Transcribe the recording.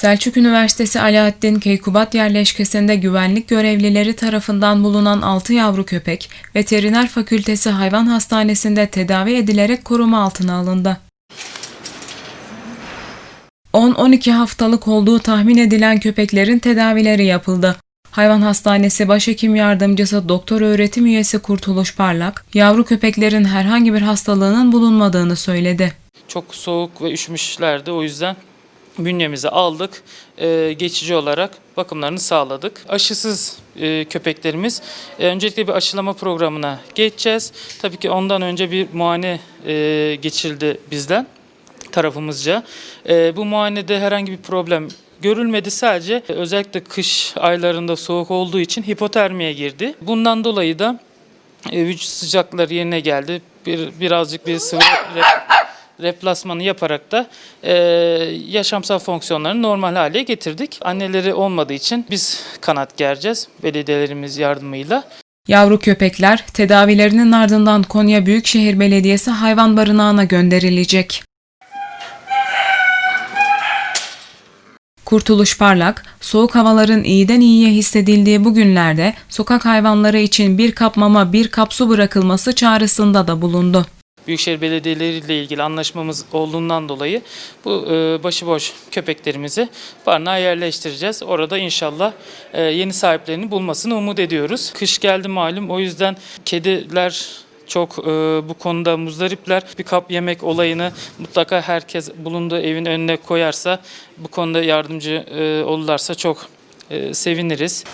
Selçuk Üniversitesi Alaaddin Keykubat yerleşkesinde güvenlik görevlileri tarafından bulunan 6 yavru köpek, Veteriner Fakültesi Hayvan Hastanesi'nde tedavi edilerek koruma altına alındı. 10-12 haftalık olduğu tahmin edilen köpeklerin tedavileri yapıldı. Hayvan Hastanesi Başhekim Yardımcısı Doktor Öğretim Üyesi Kurtuluş Parlak, yavru köpeklerin herhangi bir hastalığının bulunmadığını söyledi. Çok soğuk ve üşümüşlerdi. O yüzden bünyemize aldık. Ee, geçici olarak bakımlarını sağladık. Aşısız e, köpeklerimiz. e, öncelikle bir aşılama programına geçeceğiz. Tabii ki ondan önce bir muayene e, geçildi bizden tarafımızca. E, bu muayenede herhangi bir problem görülmedi. Sadece özellikle kış aylarında soğuk olduğu için hipotermiye girdi. Bundan dolayı da e, vücut sıcakları yerine geldi. Bir, birazcık bir sıvı replasmanı yaparak da e, yaşamsal fonksiyonlarını normal hale getirdik. Anneleri olmadığı için biz kanat gereceğiz belediyelerimiz yardımıyla. Yavru köpekler tedavilerinin ardından Konya Büyükşehir Belediyesi hayvan barınağına gönderilecek. Kurtuluş Parlak, soğuk havaların iyiden iyiye hissedildiği bu günlerde sokak hayvanları için bir kap mama bir kap su bırakılması çağrısında da bulundu. Büyükşehir belediyeleriyle ilgili anlaşmamız olduğundan dolayı bu e, başıboş köpeklerimizi barınağa yerleştireceğiz. Orada inşallah e, yeni sahiplerini bulmasını umut ediyoruz. Kış geldi malum o yüzden kediler çok e, bu konuda muzdaripler. Bir kap yemek olayını mutlaka herkes bulunduğu evin önüne koyarsa bu konuda yardımcı e, olurlarsa çok e, seviniriz.